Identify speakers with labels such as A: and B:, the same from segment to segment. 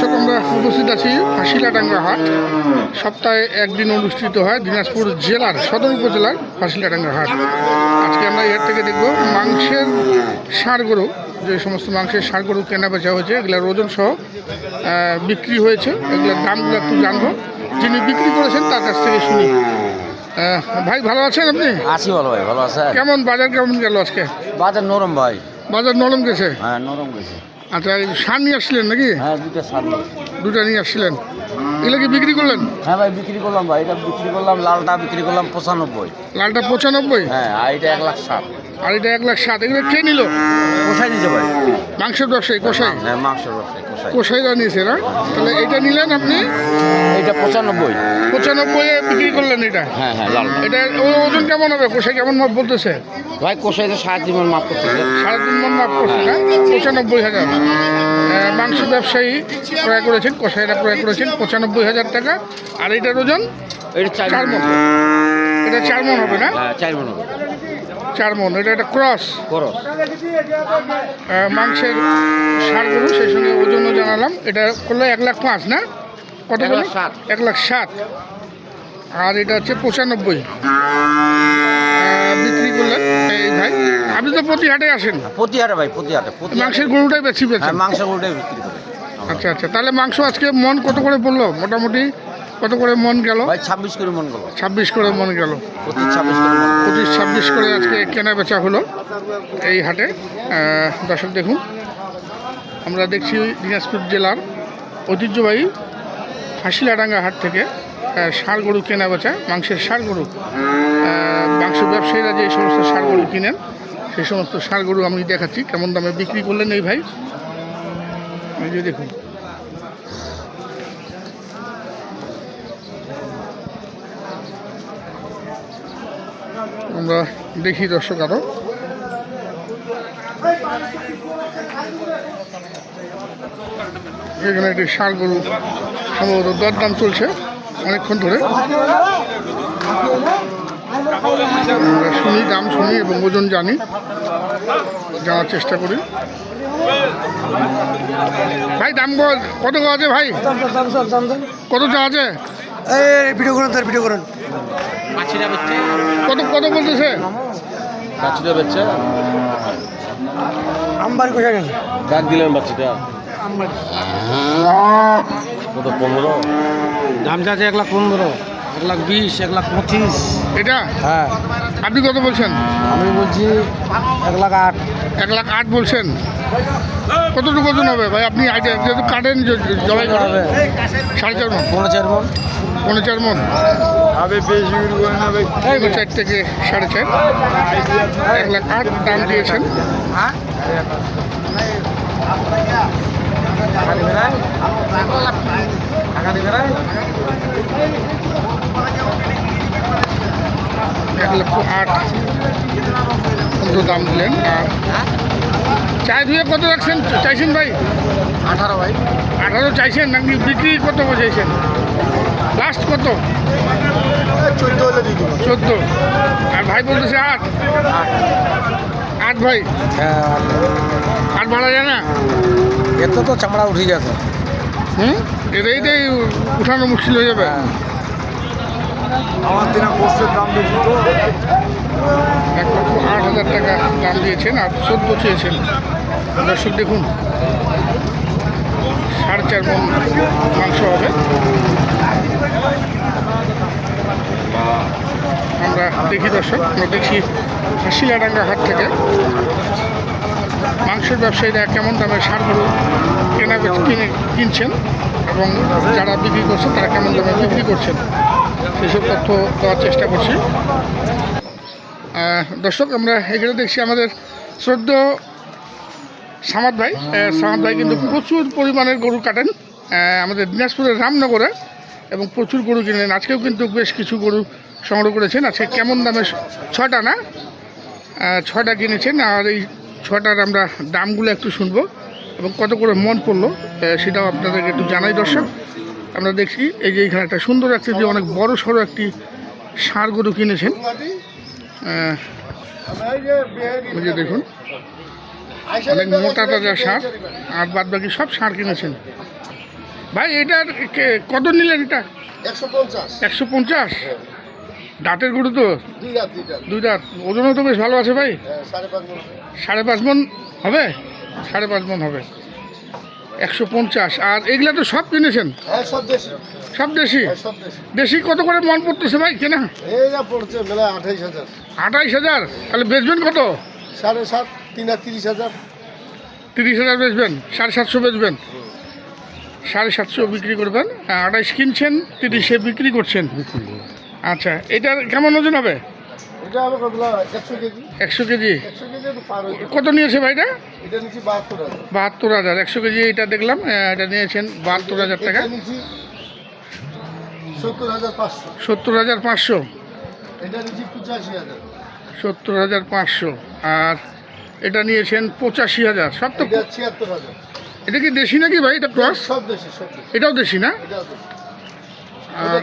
A: দর্শক আমরা উপস্থিত আছি ফাঁসিলাডাঙ্গা হাট। সপ্তাহে একদিন অনুষ্ঠিত হয় দিনাজপুর জেলার সদর উপজেলার ফাঁসিলাডাঙ্গা হাট। আজকে আমরা এর থেকে দেখব মাংসের ষাঁড় গরু যে সমস্ত মাংসের ষাঁড় গরু কেনা বেচা হয়েছে এগুলোর ওজন সহ বিক্রি হয়েছে। এগুলোর দামগুলো একটু জানব। যিনি বিক্রি করেছেন তার কাছ থেকে শুনি। ভাই ভালো আছেন আপনি?
B: আছি ভালো ভাই ভালো আছে
A: কেমন বাজার কেমন গেল আজকে?
B: বাজার নরম ভাই।
A: বাজার নরম গেছে?
B: হ্যাঁ নরম গেছে।
A: আচ্ছা সার নিয়ে আসছিলেন নাকি?
B: হ্যাঁ দুইটা সার
A: দুটা নিয়ে আসছিলেন। এগুলো কি বিক্রি করলেন?
B: হ্যাঁ ভাই বিক্রি করলাম ভাই। এটা বিক্রি করলাম লালটা বিক্রি করলাম পঁচানব্বই।
A: লালটা পঁচানব্বই?
B: হ্যাঁ আর এটা এক লাখ ষাট।
A: আর এটা এক লাখ সাত এগুলো কে নিল?
B: কোথায় নিতে ভাই
A: মাংসের ব্যবসায়ী কোষাই
B: হ্যাঁ মাংস ব্যবসায়ী কোথায়
A: কোষাইরা নিয়েছে না? তাহলে এটা নিলেন আপনি?
B: এটা পঁচানব্বই।
A: পঁচানব্বই বিক্রি করলেন এটা?
B: হ্যাঁ হ্যাঁ লালটা
A: এটা ওজন কেমন হবে? কোষাই কেমন মাপ বলতেছে?
B: ভাই কোথায় তো সাড়ে তিন মণ মাপ করতেছে।
A: সাড়ে তিন মন মাপ করছে না? পঁচানব্বই হাজার। মাংস ব্যবসায়ী ক্রয় করেছেন কোষাইরা ক্রয় করেছেন পঁচানব্বই হাজার টাকা। আর এটার ওজন?
B: এটা চার
A: মন এটা চার মন হবে না?
B: হ্যাঁ চার মণ হবে।
A: চার মন এটা একটা ক্রস। আহ, মাংসের সার গরু সেই সঙ্গে ওজনও জানালাম। এটা করল এক লাখ পাঁচ না? কত
B: সাত।
A: এক লাখ সাত। আর এটা হচ্ছে পঁচানব্বই। বিক্রি করলেন এই ভাই। আপনি তো প্রতি হাটে আসেন।
B: প্রতি হাটে ভাই প্রতি হাটে
A: মাংসের গরুটাই বেশি
B: হ্যাঁ
A: বেছেন
B: মাংস গরুটাই বিক্রি করে।
A: আচ্ছা আচ্ছা। তাহলে মাংস আজকে মন কত করে পড়ল? মোটামুটি কত করে মন গেল?
B: ভাই ছাব্বিশ করে মন গেল।
A: ছাব্বিশ করে মন গেল।
B: প্রতি ছাব্বিশ করে
A: পঁচিশ ছাব্বিশ করে আজকে কেনা বেচা হলো এই হাটে। দর্শক দেখুন আমরা দেখছি দিনাজপুর জেলার ঐতিহ্যবাহী ফাঁসিলাডাঙ্গা হাট থেকে ষাঁড় গরু কেনা বেচা মাংসের ষাঁড় গরু। মাংস ব্যবসায়ীরা যে সমস্ত ষাঁড় গরু কিনেন সেই সমস্ত ষাঁড় গরু আমি দেখাচ্ছি। কেমন দামে বিক্রি করলেন এই ভাই? এই যে দেখুন। আমরা দেখি দর্শক আরও। এখানে একটি ষাঁড় গরু সম্ভবত দরদাম চলছে অনেকক্ষণ ধরে। আমরা শুনি দাম শুনি এবং ওজন জানি জানার চেষ্টা করি। ভাই দাম কত আছে ভাই? কত চা আছে?
C: এই ভিডিও করুন তার ভিডিও করুন।
A: কত কত বলতেছে
B: বাচ্চাটা বেচছে।
C: আমবাড়ি কোথায় গেছে?
B: কাক দিলেন বাচ্চাটা কত পনেরো?
C: দাম যাচ্ছে এক লাখ পনেরো এক লাখ বিশ এক লাখ পঁচিশ।
A: এটা?
C: হ্যাঁ।
A: আপনি কত বলছেন?
C: আমি বলছি এক লাখ আট।
A: এক লাখ আট বলছেন? কতটুকু ওজন হবে? ভাই আপনি আইডিয়া যেহেতু কাটেন জবাই করা
C: হবে।
A: সাড়ে চার মন।
C: পনেরো চার মন।
A: পনেরো চার মন?
C: হবে বেশি
A: পনেরো চার থেকে সাড়ে চার। এক লাখ আট দাম দিয়েছেন। এক লক্ষ আট পর্যন্ত দাম দিলেন। আর চায় ধুয়ে কত রাখছেন চাইছেন ভাই?
C: আঠারো ভাই।
A: আঠারো চাইছেন নাকি বিক্রি কত চাইছেন লাস্ট কত?
C: চোদ্দ
A: আর ভাই বলতেছে আট। আট ভাই?
C: হ্যাঁ
A: আট ভাড়া যায় না?
C: এত তো চামড়া উঠে গেছে
A: হুম? এটাই এটাই উঠানো মুশকিল হয়ে যাবে।
C: আমার দিনে পোস্টের দাম বেশি তো।
A: এক লক্ষ আট হাজার টাকা দাম দিয়েছেন আর চোদ্দ চেয়েছেন। দর্শক দেখুন সাড়ে চার মন মাংস হবে আমরা দেখি দর্শক, আমরা দেখছি হাসিলাডাঙ্গা হাট থেকে। মাংসের ব্যবসায়ীরা কেমন দামে সার গরু কেনা কিনে কিনছেন এবং যারা বিক্রি করছেন তারা কেমন দামে বিক্রি করছেন? সেসব তথ্য দেওয়ার চেষ্টা করছি। দর্শক, আমরা এখানে দেখছি আমাদের শ্রদ্ধ সামাদ ভাই। সামাদ ভাই কিন্তু প্রচুর পরিমাণের গরু কাটেন। আমাদের দিনাজপুরের রামনগরে এবং প্রচুর গরু কিনেন। আজকেও কিন্তু বেশ কিছু গরু সংগ্রহ করেছেন। আজকে কেমন দামে ছটা না? ছটা কিনেছেন আর এই ছটার আমরা দামগুলো একটু শুনব। এবং কত করে মন পড়ল সেটাও আপনাদেরকে একটু জানাই দর্শক। আমরা দেখছি এই যে এখানে একটা সুন্দর একটি যে অনেক বড় সড়ো একটি ষাঁড় গরু কিনেছেন। যে দেখুন অনেক মোটা তাজা ষাঁড় আর বাদ বাকি সব ষাঁড় কিনেছেন। ভাই এটার কে- কত নিলেন এটা?
D: একশো পঞ্চাশ।
A: একশো পঞ্চাশ? দাঁতের গরু তো?
D: দুই
A: দাঁত ওজনও তো বেশ ভালো আছে ভাই?
D: হ্যাঁ, সাড়ে পাঁচ মন।
A: হবে? সাড়ে পাঁচ মন হবে। একশো পঞ্চাশ। আর এগুলা তো সব কিনেছেন?
D: হ্যাঁ সব দেশি।
A: সব দেশি?
D: হ্যাঁ সব দেশি।
A: দেশি কত করে মন পড়তেছে ভাই কেনা?
D: এই যা পড়ছে মেলা আঠাইশ হাজার।
A: আঠাইশ হাজার? তাহলে বেচবেন কত?
D: সাড়ে সাত তিন আর তিরিশ হাজার।
A: তিরিশ হাজার বেচবেন? সাড়ে সাতশো বেচবেন? সাড়ে সাতশো বিক্রি করবেন? হ্যাঁ, আঠাইশ কিনছেন তিরিশে বিক্রি করছেন। আচ্ছা এটার কেমন ওজন হবে?
D: একশো কেজি।
A: কত নিয়েছে ভাইটা
D: বাহাত্তর হাজার।
A: একশো কেজি এটা দেখলাম এটা নিয়েছেন বাহাত্তর হাজার টাকা।
D: সত্তর হাজার পাঁচশো।
A: সত্তর হাজার পাঁচশো? আর এটা নিয়েছেন পঁচাশি হাজার সব তো
D: এটা
A: কি দেশি নাকি ভাই? এটা ক্রস
D: দেশি
A: এটাও দেশি না?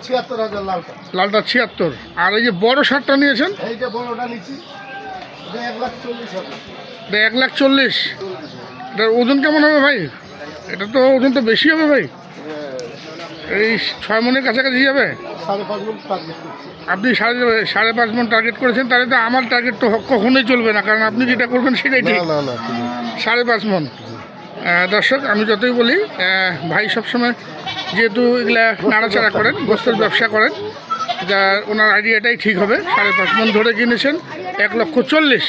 D: ছিয়াত্তর হাজার লালটা।
A: লালটা ছিয়াত্তর। আর এই যে বড় শার্টটা নিয়েছেন?
D: এইটা বড়টা নিচ্ছি এক লাখ চল্লিশ হাজার
A: এটা এক লাখ চল্লিশ।
D: চল্লিশ
A: এটার ওজন কেমন হবে ভাই? এটা তো ওজন তো বেশি হবে ভাই। এই ছয় মনের কাছাকাছি যাবে? আপনি সাড়ে সাড়ে পাঁচ মন টার্গেট করেছেন তাহলে তো আমার টার্গেট তো কখনোই চলবে না কারণ আপনি যেটা করবেন সেটাই ঠিক। সাড়ে পাঁচ মন। দর্শক আমি যতই বলি ভাই সবসময় যেহেতু এগুলা নাড়াচাড়া করেন গোস্তের ব্যবসা করেন যা ওনার আইডিয়াটাই ঠিক হবে। সাড়ে পাঁচ মন ধরে কিনেছেন এক লক্ষ চল্লিশ।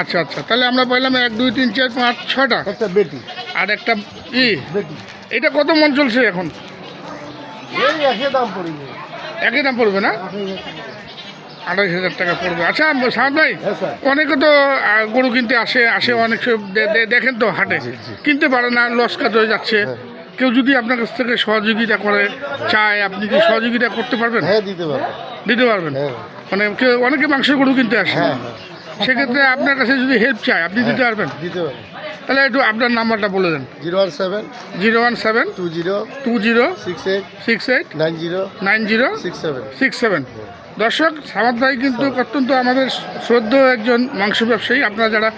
A: আচ্ছা আচ্ছা তাহলে আমরা পাইলাম এক দুই তিন চার পাঁচ ছটা।
D: একটা বেটি।
A: আর একটা ই
D: বেটি।
A: এটা কত মন চলছে এখন?
D: একই দাম
A: পড়বে। না?
D: আঠাশ হাজার।
A: টাকা পড়বে। আচ্ছা সাহাদ ভাই
D: হ্যাঁ
A: অনেকে তো গরু কিনতে আসে আসে অনেক দেখেন তো হাটে। কিনতে পারে না লস কাজ হয়ে যাচ্ছে।
D: হ্যাঁ।
A: কেউ যদি আপনার কাছ থেকে সহযোগিতা করে চায় আপনি কি সহযোগিতা করতে পারবেন?
D: হ্যাঁ দিতে পারব।
A: দিতে পারবেন?
D: হ্যাঁ।
A: মানে কেউ অনেকে মাংসের গরু কিনতে আসে।
D: হ্যাঁ হ্যাঁ।
A: সেক্ষেত্রে আপনার কাছে যদি হেল্প চায় আপনি দিতে পারবেন?
D: দিতে পারব।
A: তাহলে একটু আপনার নাম্বারটা বলে দেন।
D: Zero one seven
A: zero one seven
D: two zero
A: two zero
D: six eight
A: six eight
D: nine zero
A: nine zero
D: six seven
A: six seven. দর্শক সামাদ ভাই কিন্তু অত্যন্ত আমাদের শ্রদ্ধেয় একজন মাংস ব্যবসায়ী। আপনারা যারা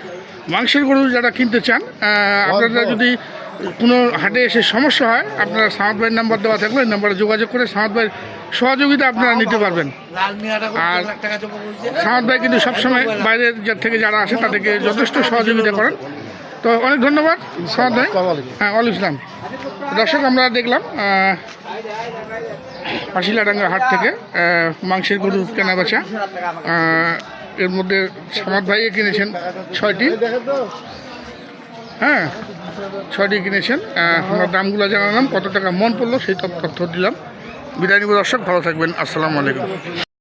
A: মাংসের গরু যারা কিনতে চান আপনারা যদি কোনো হাটে এসে সমস্যা হয় আপনারা সামাদ ভাইয়ের নাম্বার দেওয়া থাকলে এই নাম্বারে যোগাযোগ করে সামাদ ভাইয়ের সহযোগিতা আপনারা নিতে পারবেন। আর সামাদ ভাই কিন্তু সবসময় বাইরের যে থেকে যারা আসে তাদেরকে যথেষ্ট সহযোগিতা করেন। তো অনেক ধন্যবাদ সামাদ। ভাই হ্যাঁ অল ইসলাম দর্শক আমরা দেখলাম পাশিলাডাঙ্গা হাট থেকে মাংসের গরু কেনা বেচা এর মধ্যে সামাদ ভাইয়ে কিনেছেন ছয়টি। হ্যাঁ ছয়টি কিনেছেন। আমরা দামগুলো জানালাম কত টাকা মন পড়ল সেই তথ্য দিলাম। বিদায় নিব দর্শক ভালো থাকবেন। আসসালামু আলাইকুম।